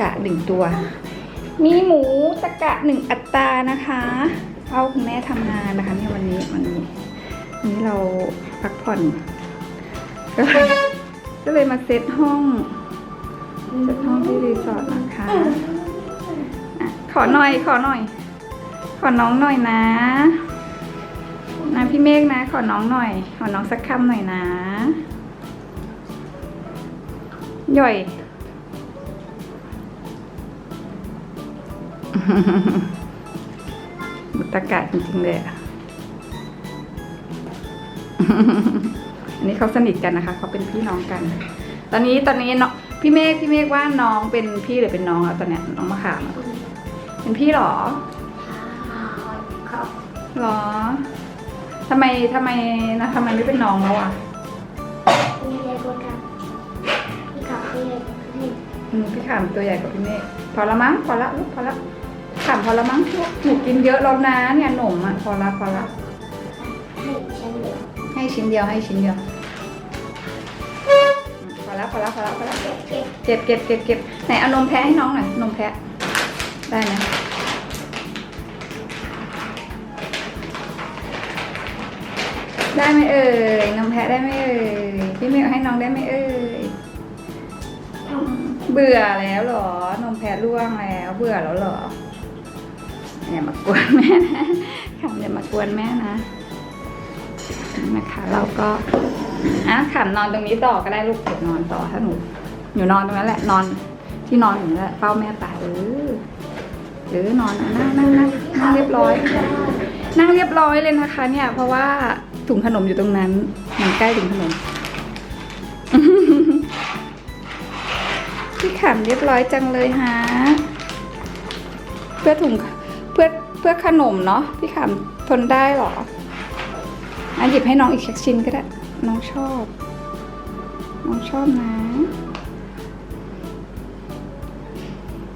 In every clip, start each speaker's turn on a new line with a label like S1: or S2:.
S1: กะหนึ่งตัว มีหมูตะกะหนึ่งอัตรานะคะเอาคุณแม่ทำงานนะคะเนี่ยวันนี้วันนี้วันนี้เราพักผ่อนก็เลยมาเซตห้องเซตห้องที่รีสอร์ทนะคะอะขอหน่อยขอหน่อย ขอน้องหน่อยนะนะพี่เมฆนะ ขอน้องหน่อย ขอน้องสักคำหน่อยนะหย่อย บุตรกะจริงๆเลยอะอันนี้เขาสนิทกันนะคะเขาเป็นพี่น้องกัน ตอนนี้ตอนนี้น้องพี่เมฆพี่เมฆว่าน้องเป็นพี่หรือเป็นน้องอะตอนเนี้ยน้องมะขามอะเป็นพี่เหรอ
S2: ครับ
S1: เหรอทำไมทำไมนะทำไมไม่เป็นน้องแล้วอะ
S2: พี่ใหญ่กว่ากันพี่ขับพี่ใหญ่กว่าพี่
S1: อืมพี่ขามตัวใหญ่กว่าพี่เมฆพอละมั้งพอละลูกพอละ ขามพอละมั้งลูกหนูกินเยอะแล้วนะเนี่ยหนมอะพอละพอละ
S2: ให้ฉันเหลือ
S1: ให้ชิ้นเดียวให้ชิ้นเดียวอืมพอละพอละพอละพอละ
S2: เก็บ
S1: เก็บเก็บเก็บเก็บไหนเอานมแพะให้น้องหน่อยนมแพะได้ไหมได้ไหมเอ่ยนมแพะได้ไหมเอ่ยพี่เมย์เอาให้น้องได้ไหมเอ่ยเบื่อแล้วเหรอนมแพะร่วงแล้ว เบื่อแล้วเหรอ อย่ามากวนแม่นะคำอย่ามากวนแม่นะนะคะ เราก็อะขำนอนตรงนี้ต่อก็ได้ลูกเดี๋ยวนอนต่อถ้าหนูหนูนอนตรงนั้นแหละนอนที่นอนอยู่นั่นแหละเฝ้าแม่ตายเออหรือนอนนั่งนั่งนั่งนั่งเรียบร้อย นั่งเรียบร้อยเลยนะคะ เนี่ย เพราะว่าถุงขนมอยู่ตรงนั้นมันใกล้ถุงขนมพี่ขำเรียบร้อยจังเลยฮะ เพื่อถุง พื่อเพื่อขนมเนาะพี่ขำทนได้เหรออะหยิบให้น้องอีกสักชิ้นก็ได้ น้องชอบ น้องชอบนะ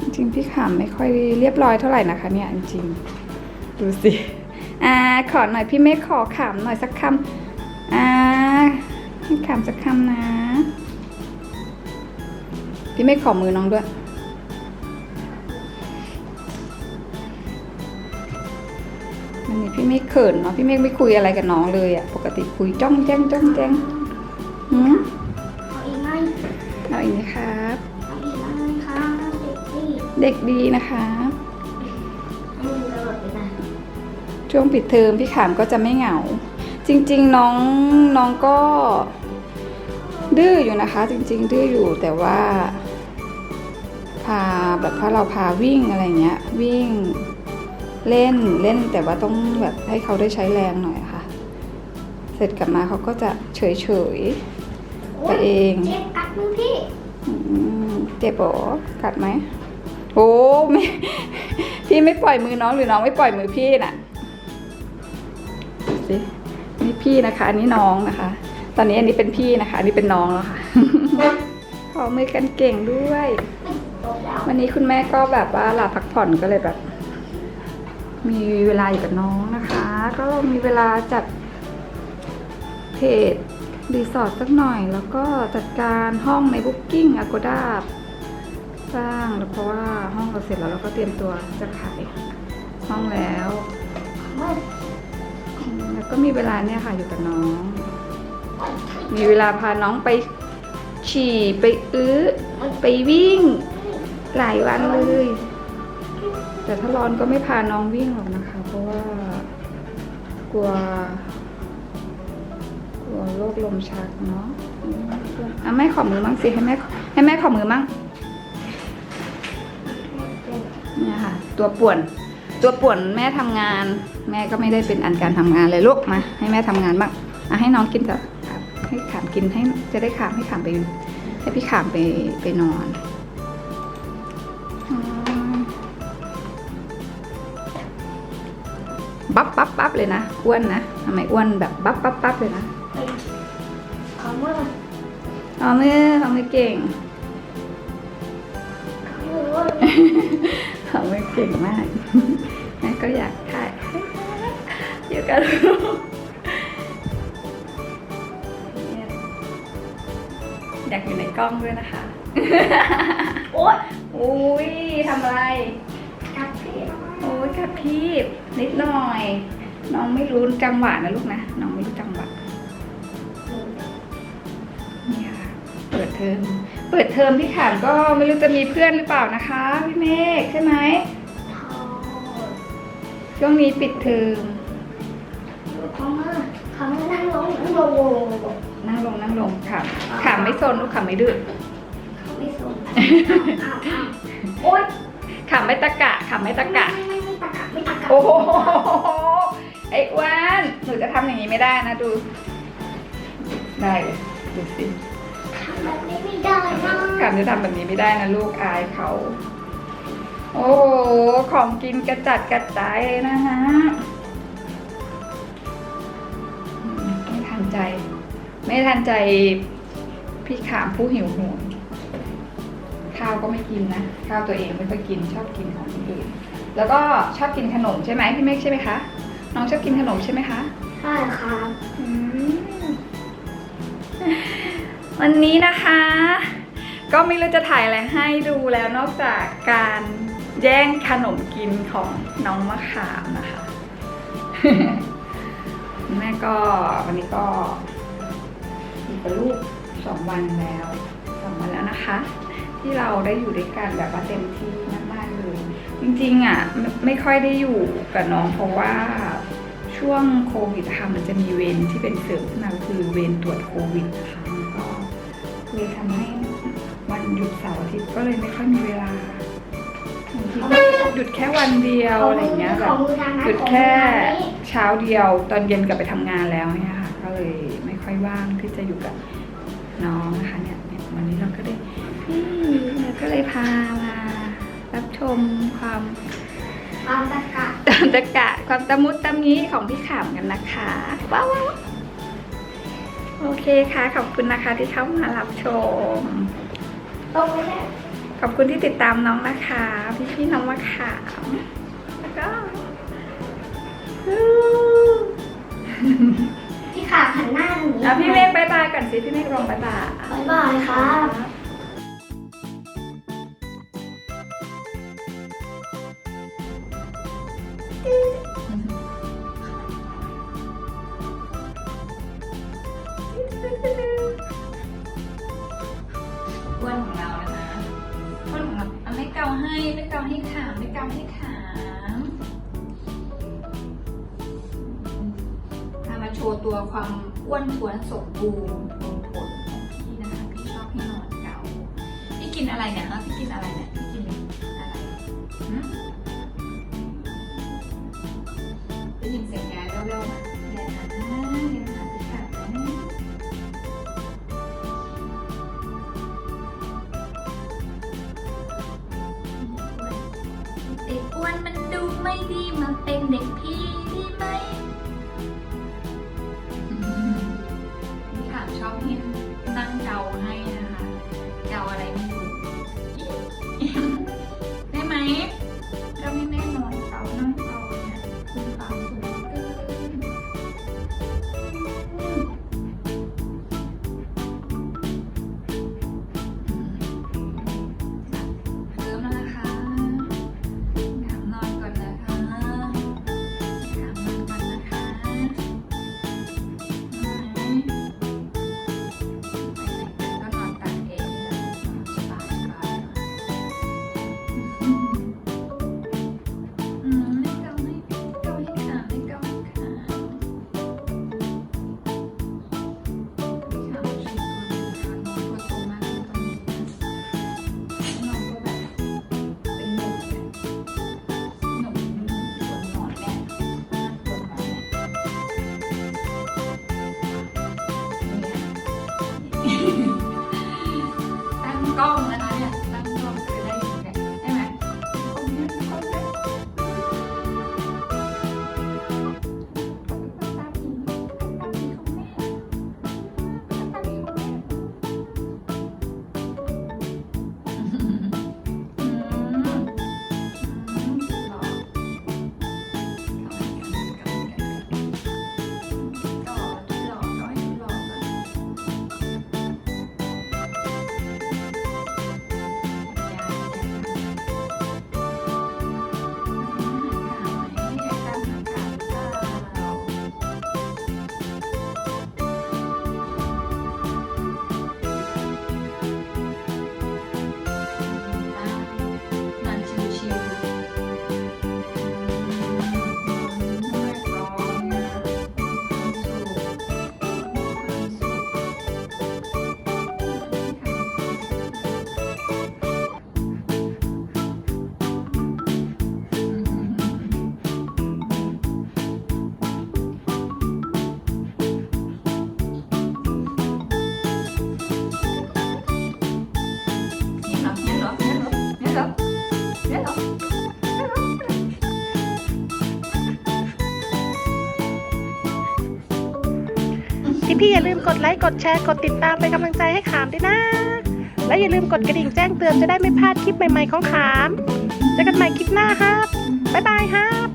S1: จริงๆพี่ขำไม่ค่อยเรียบร้อยเท่าไหร่นะคะเนี่ยจริงๆดูสิอ่าขอหน่อยพี่เมฆขอขำหน่อยสักคำอ่าให้ขำสักคำนะ พี่เมฆขอมือน้องด้วย วันนี้พี่เมฆเขินเนาะพี่เมฆไม่คุยอะไรกับน้องเลยอะปกติคุยจ้องแจ้งจ้องแจ้งหืม
S2: เอาอีกไหม
S1: เอาอีกไหมครับ
S2: เอาอีกไหมครับเด็กพี่
S1: เด็กดีนะคะ
S2: ให้มันตลอดเวลา
S1: ช่วงปิดเทอมพี่ขามก็จะไม่เหงา จริง ๆ น้องน้องก็ ดื้ออยู่นะคะ จริง ๆ ดื้ออยู่แต่ว่า พาแบบถ้าเราพาวิ่งอะไรเงี้ย วิ่ง เล่นเล่นแต่ว่าต้องแบบให้เขาได้ใช้แรงหน่อยค่ะ เสร็จกลับมาเขาก็จะเฉยๆไปเอง
S2: เจ็บกัดมือพี่
S1: อืมเจ็บปอกัดไหมโอ้ไม่พี่ไม่ปล่อยมือน้องหรือน้องไม่ปล่อยมือพี่น่ะดูสินี่พี่นะคะ อันนี้น้องนะคะ ตอนนี้อันนี้เป็นพี่นะคะ อันนี้เป็นน้องแล้วค่ะขอมือกันเก่งด้วย
S2: ตกแล้ว
S1: วันนี้คุณแม่ก็แบบว่าลาพักผ่อนก็เลยแบบ มีเวลาอยู่กับน้องนะคะ ก็มีเวลาจัดเพจรีสอร์ทสักหน่อย แล้วก็จัดการห้องใน Booking Agoda บ้างแล้วเพราะว่าห้องเราเสร็จแล้วเราก็เตรียมตัวจะขายห้องแล้ว แล้วก็มีเวลาเนี่ยค่ะอยู่กับน้อง มีเวลาพาน้องไปฉี่ไปอื้อไปวิ่งหลายวันเลย แต่ถ้าร้อนก็ไม่พาน้องวิ่งหรอกนะคะ เพราะว่ากลัว กลัวโรคลมชักเนาะอะแม่ขอมือมั่งสิให้แม่ให้แม่ขอมือมั่งเนี่ยค่ะ ตัวป่วน ตัวป่วนแม่ทำงาน แม่ก็ไม่ได้เป็นอันการทำงานเลยลูกมา ให้แม่ทำงานบ้างอะให้น้องกินกับให้ขามกินให้จะได้ขามให้ขามไปให้พี่ขามไปไปนอน บับบับบับเลยนะอ้วนนะทำไมอ้วนแบบบับบับบับเลยนะ
S2: ขอมือ
S1: เอามือเอามือเก่ง
S2: ขอมือ
S1: เอามือเก่งมากแม่ก็อยากถ่ายอยู่กับลูกอยากอยู่ในกล้องด้วยนะคะ
S2: โอ๊ย
S1: โอ้อุ้ยทำอะไร
S2: กับพี่น้อง
S1: โอ้ยกับพี่นิดหน่อย น้องไม่รู้จังหวะนะลูกนะ น้องไม่รู้จังหวะเนี่ยค่ะเปิดเทอมเปิดเทอมพี่ขานก็ไม่รู้จะมีเพื่อนหรือเปล่านะคะ พี่เมฆใช่ไหม
S2: ทอด
S1: ช่วงนี้ปิดเทอม
S2: เขามาเขามานั่งลงนั่งลง
S1: นั่งลงนั่งลงค่ะขามไม่ซนลูกขามไม่ดื้อ
S2: เขาไม่สนอ้าวอ้าวโอ๊ย
S1: ขามไม่ตะกะขามไม่ตะกะ โอ้โหไอ้อ้วนหนูจะทำอย่างนี้ไม่ได้นะดู ได้เลยดูสิ
S2: ทำแบบนี้ไม่ได้นะ
S1: ขามจะทำแบบนี้ไม่ได้นะลูกอายเขา โอ้โหของกินกระจัดกระจายเลยนะฮะอืมไม่ทันใจ ไม่ทันใจพี่ขามผู้หิวโหย ข้าวก็ไม่กินนะ ข้าวตัวเองไม่ค่อยกินชอบกินของคนอื่น แล้วก็ชอบกินขนมใช่ไหมพี่เมฆใช่ไหมคะ น้องชอบกินขนมใช่ไหมคะ
S2: ใช่ครับ
S1: อืมวันนี้นะคะ ก็ไม่รู้จะถ่ายอะไรให้ดูแล้วนอกจากการแย่งขนมกินของน้องมะขามนะคะ แม่ก็วันนี้ก็อยู่กับลูกสองวันแล้วสองวันแล้วนะคะ ที่เราได้อยู่ด้วยกันแบบว่าเต็มที่มากๆเลย จริงๆอะไม่ไม่ค่อยได้อยู่กับน้องเพราะว่าช่วงโควิดอะค่ะมันจะมีเวรที่เป็นเสริมขึ้นมาก็คือเวรตรวจโควิดนะคะมันก็เลยทำให้วันหยุดเสาร์อาทิตย์ก็เลยไม่ค่อยมีเวลาบางทีก็หยุดแค่วันเดียวอะไรอย่างเงี้ยแบ
S2: ขอบงมือทางนั้น
S1: หยุด
S2: ของมือ
S1: แค่
S2: ทางนี้
S1: เช้าเดียว ตอนเย็นกลับไปทำงานแล้วเนี่ยค่ะก็เลยไม่ค่อยว่างที่จะอยู่กับน้องนะคะเนี่ยเนี่ยวันนี้เราก็ได้นี่เรา ก็เลยพามารับชมความ
S2: ความตะกะ
S1: ตามตะกะความตะมุตะมีของพี่ขามกันนะคะว้าวว้าวโอเคค่ะขอบคุณนะคะที่เข้ามารับชม
S2: ตรงนี้แหละ
S1: ขอบคุณที่ติดตามน้องนะคะ พี่พี่ๆน้องมะขามแล้วก็
S2: พี่ขาหันหน้าหนี
S1: เอาพี่เมฆบายบายก่อนสิพี่เมฆลงบายบาย
S2: บ๊ายบายครั
S1: พามาโชว์ตัวความอ้วนท้วนสมบูรณ์ลงผลของพี่นะคะพี่ชอบให้นอนเกาพี่กินอะไรเนี่ยฮะพี่กินอะไรเนี่ยพี่กินอะไรหืมได้ยินเสียงแกเร็วๆมาเดี๋ยวนะเดี๋ยวนะพี่ขามนะเด็กอ้วนมันดูไม่ดีมาเป็นเด็กพี่ดีไหม
S3: พี่พี่ๆอย่าลืมกดไลค์ กดแชร์ กดติดตามเป็นกำลังใจให้ขามด้วยนะ และอย่าลืมกดกระดิ่งแจ้งเตือนจะได้ไม่พลาดคลิปใหม่ๆของขาม เจอกันใหม่คลิปหน้าครับ บ๊ายบายครับ